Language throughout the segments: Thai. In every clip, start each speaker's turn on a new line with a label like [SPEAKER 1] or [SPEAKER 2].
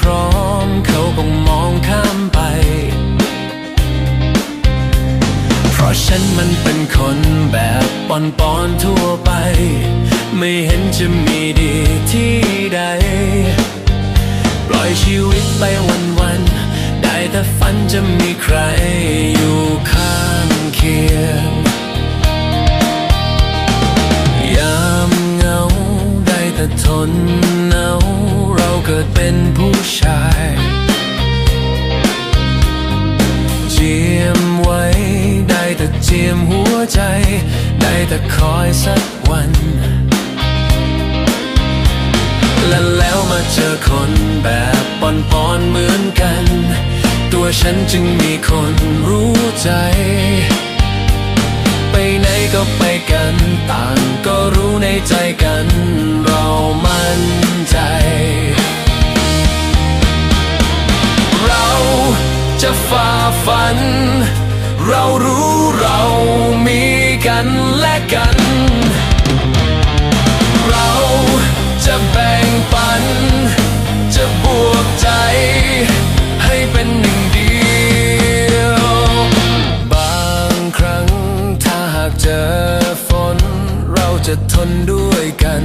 [SPEAKER 1] พร้อมเขาคงมองข้ามไป เพราะฉันมันเป็นคนแบบปอนปอนๆทั่วไป ไม่เห็นจะมีดีที่ใด ปล่อยชีวิตไปวันๆได้แต่ฝันจะมีใครอยู่ข้างเคียงยามเหงาได้แต่ทนหนาว เกิดเป็นผู้ชาย เจียมไว้ ได้แต่เจียมหัวใจ ได้แต่คอยสักวัน และแล้วมาเจอคนแบบปอนปอนๆเหมือนกัน ตัวฉันจึงมีคนรู้ใจ ไปไหนก็ไปกัน ต่างก็รู้ในใจกันเรามัน ฝัน เรารู้เรามีกันและกัน เราจะแบ่งปัน จะบวกใจ ให้เป็นหนึ่งเดียว บางครั้งถ้าหากเจอฝน เราจะทนด้วยกัน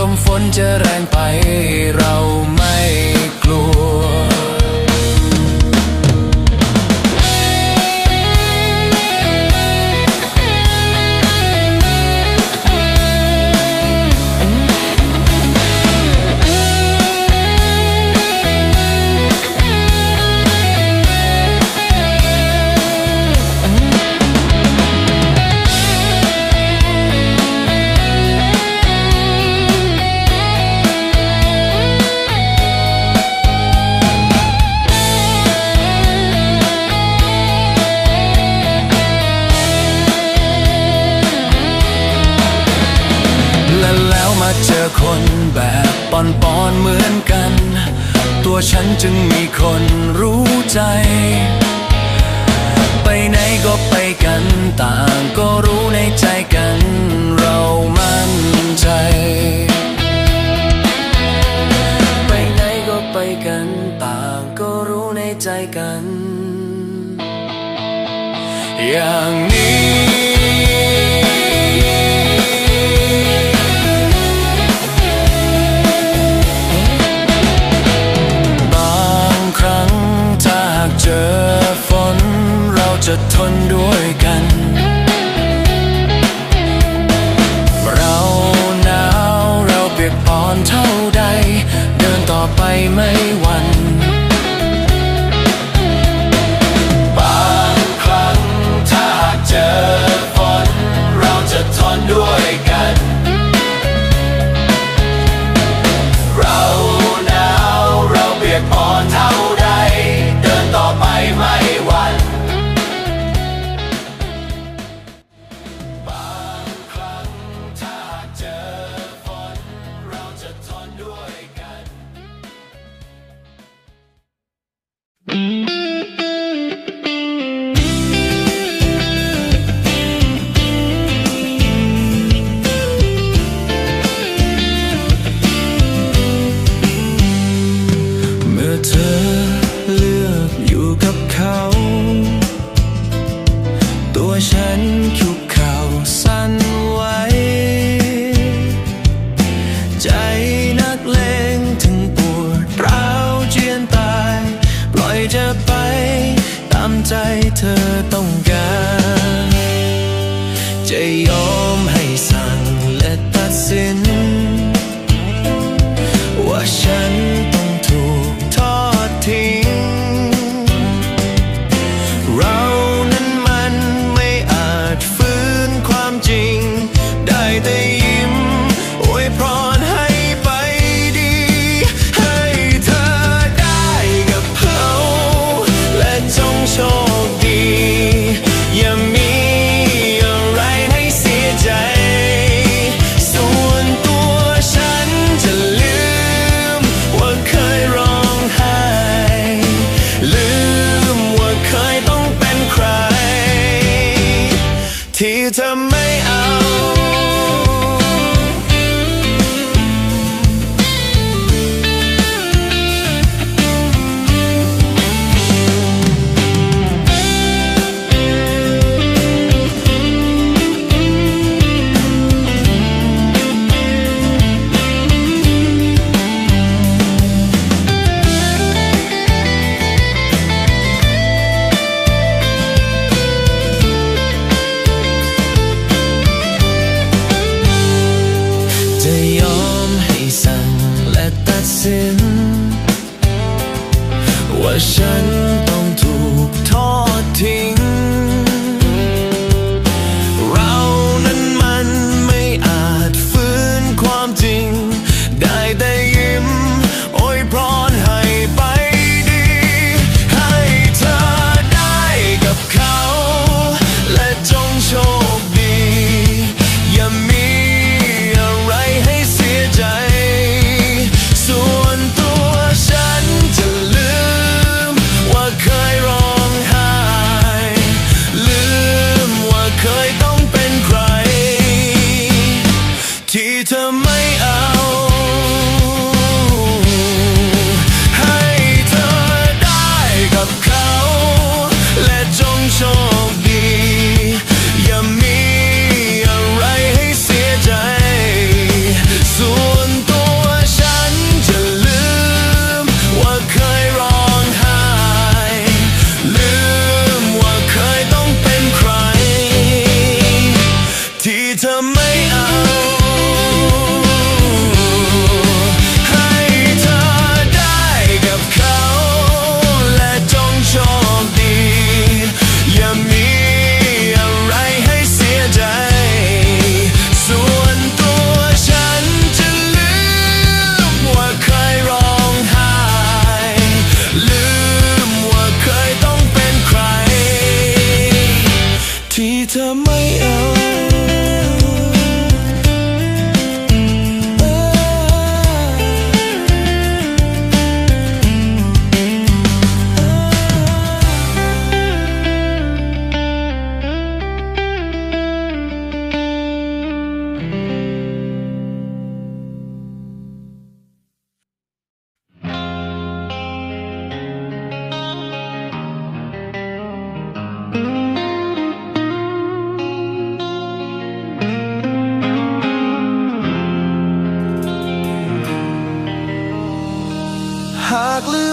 [SPEAKER 1] ลมฝนจะแรงไปเรา ใจ ไปไหนก็ไปกันต่างก็รู้ในใจกันเรามั่นใจ ไปไหนก็ไปกันต่างก็รู้ในใจกัน อย่างนี้ กปอนเท่าใด เดินต่อไปไม่หวั่นบางครั้งถ้าหากเจอฝนเราจะทนด้วย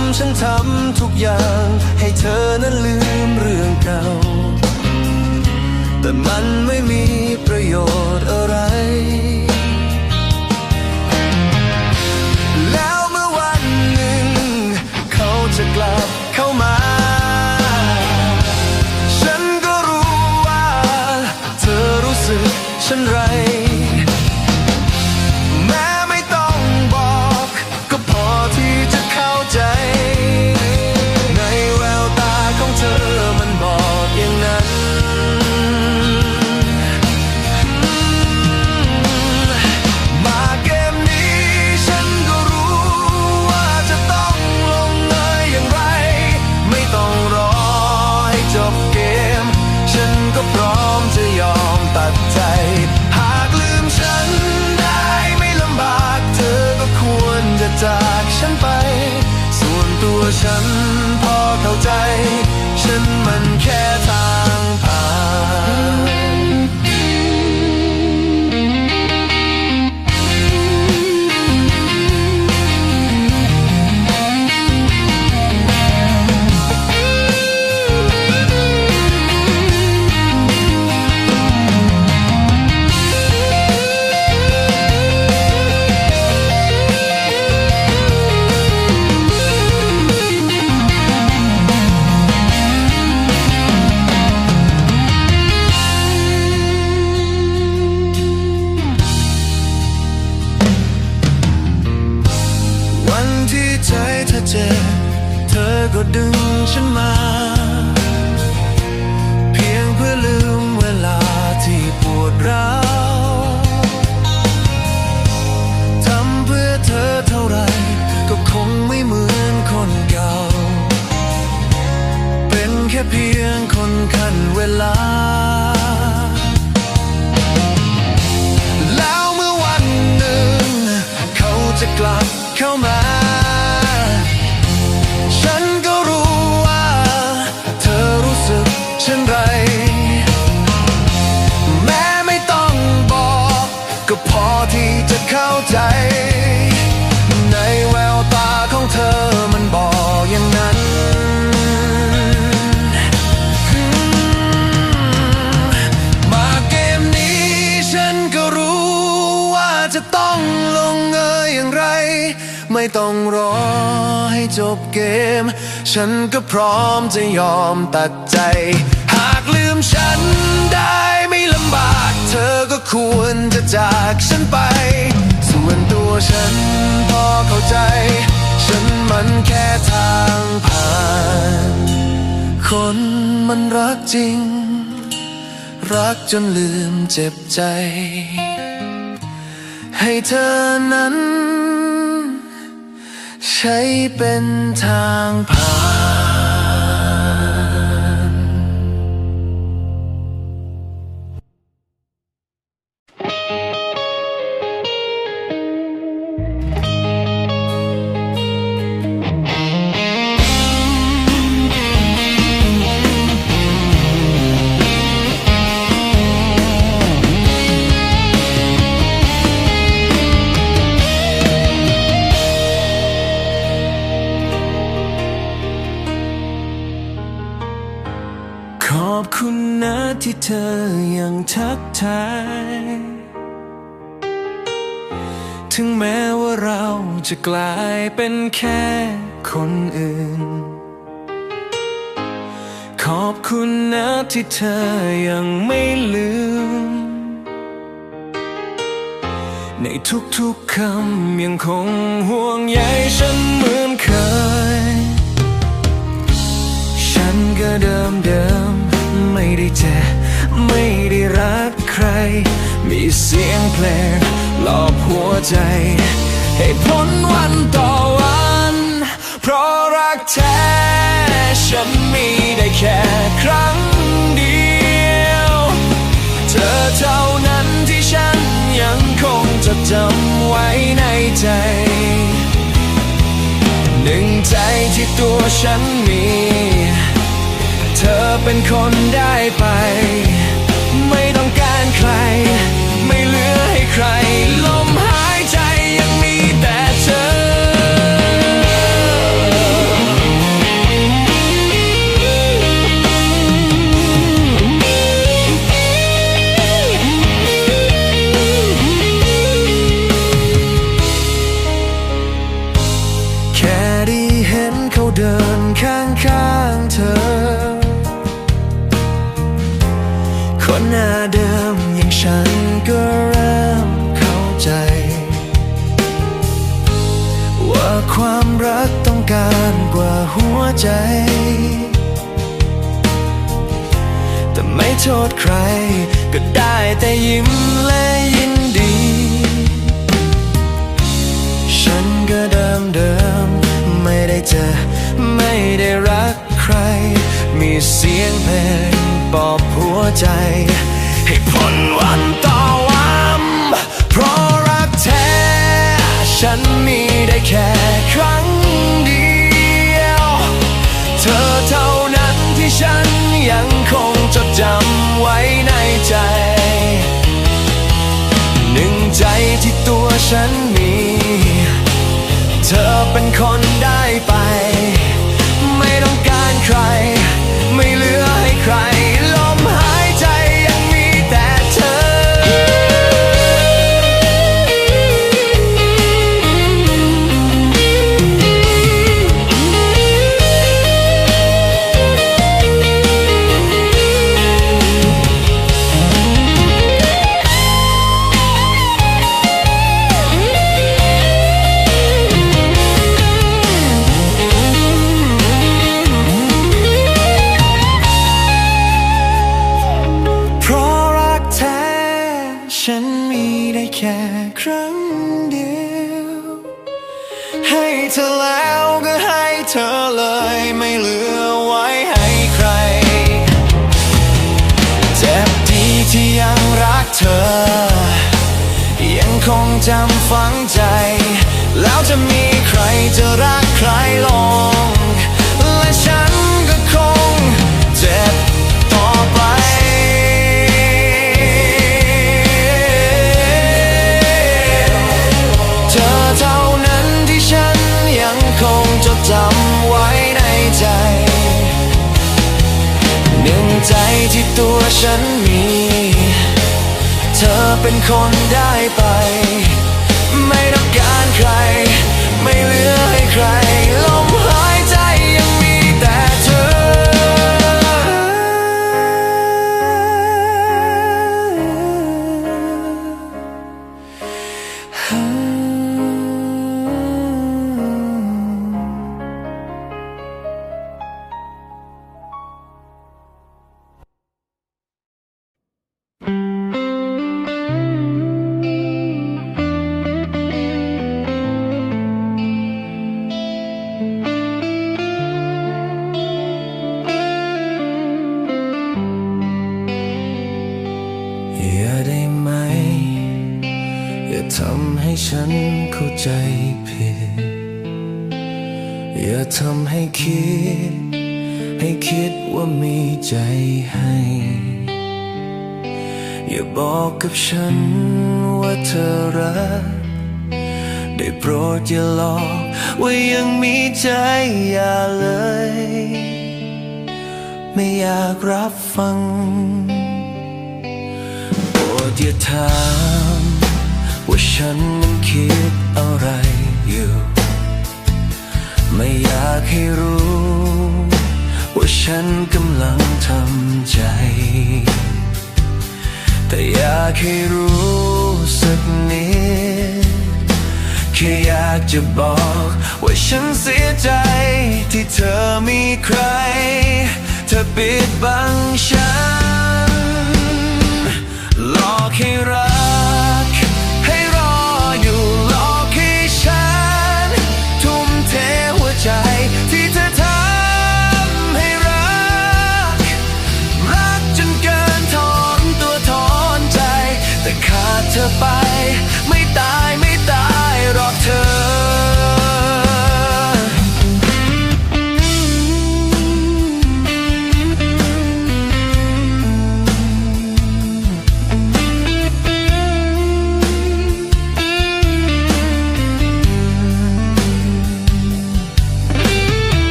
[SPEAKER 1] ำฉันทำทุกอย่าง ให้เธอนั้นลืมเรื่องเก่า แต่มันไม่มีประโยชน์อะ your ในแววตาของเธอมันบอกอย่างนั้น มาเกมนี้ฉันก็รู้ว่าจะต้องลงเอยอย่างไร ไม่ต้องรอให้จบเกม ฉันก็พร้อมจะยอมตัดใจ หากลืมฉันได้ไม่ลำบาก เธอก็ควรจะจากฉันไป มือนตัวฉันพอเข้าใจ ฉันมันแค่ทางผ่าน คนมันรักจริง รักจนลืมเจ็บใจ ให้เธอนั้น ใช้เป็นทางผ่าน จะกลายเป็นแค่คนอื่น ขอบคุณนะที่เธอยังไม่ลืม ในทุกๆคำยังคงห่วงใยฉันเหมือนเคย ฉันก็เดิมเดิมๆไม่ได้เจอไม่ได้รักใคร มีเสียงเพลงหลอกหัวใจ ให้พ้นวันต่อวัน เพราะรักแท้ ฉันมีได้แค่ครั้งเดียว เธอเท่านั้นที่ฉันยังคงจะจำไว้ในใจ หนึ่งใจที่ตัวฉันมี เธอเป็นคนได้ไป ไม่ต้องการใคร ไม่เหลือให้ใคร ความรักต้องการกว่าหัวใจ แต่ไม่โทษใคร ก็ได้แต่ยิ้มและยินดี ฉันก็เดิมเดิมๆไม่ได้เจอ ไม่ได้รักใคร มีเสียงเพลงปอบหัวใจ ให้พ้นวันต่อวัน ฉันมีได้แค่ครั้งเดียว เธอเท่านั้นที่ฉันยังคงจดจำไว้ในใจ หนึ่งใจที่ตัวฉันมี เธอเป็นคนได้ จะมีใครจะรักใครลง และฉันก็คงเจ็บต่อไป เธอเท่านั้นที่ฉันยังคงจดจำไว้ในใจ หนึ่งใจที่ตัวฉันมี เธอเป็นคนได้ไป ไม่ต้องการใคร คิด ให้คิดว่ามีใจให้ อย่าบอกกับฉันว่าเธอรัก ได้โปรดอย่าหลอกว่ายังมีใจอย่าเลย ไม่อยากรับฟังโปรดอย่าถามว่าฉันนั้นคิดอะไรอยู่ ไม่อยากให้รู้ ว่าฉันกำลังทำใจ แต่อยากให้รู้สักนิดแค่อยากจะบอกว่าฉันเสียใจ ที่เธอมีใคร เธอปิดบังฉันหลอกให้รัก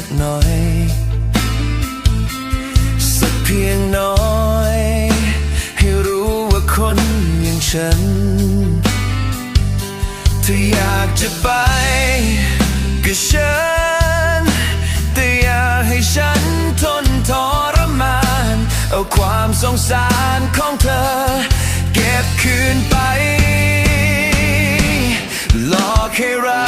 [SPEAKER 1] สักหน่อย สักเพียงน้อย ให้รู้ว่าคนอย่างฉัน ถ้าอยากจะไปก็เชิญแต่อย่าให้ฉันทนทรมาน เอาความสงสารของเธอ เก็บคืนไป หลอกให้รัก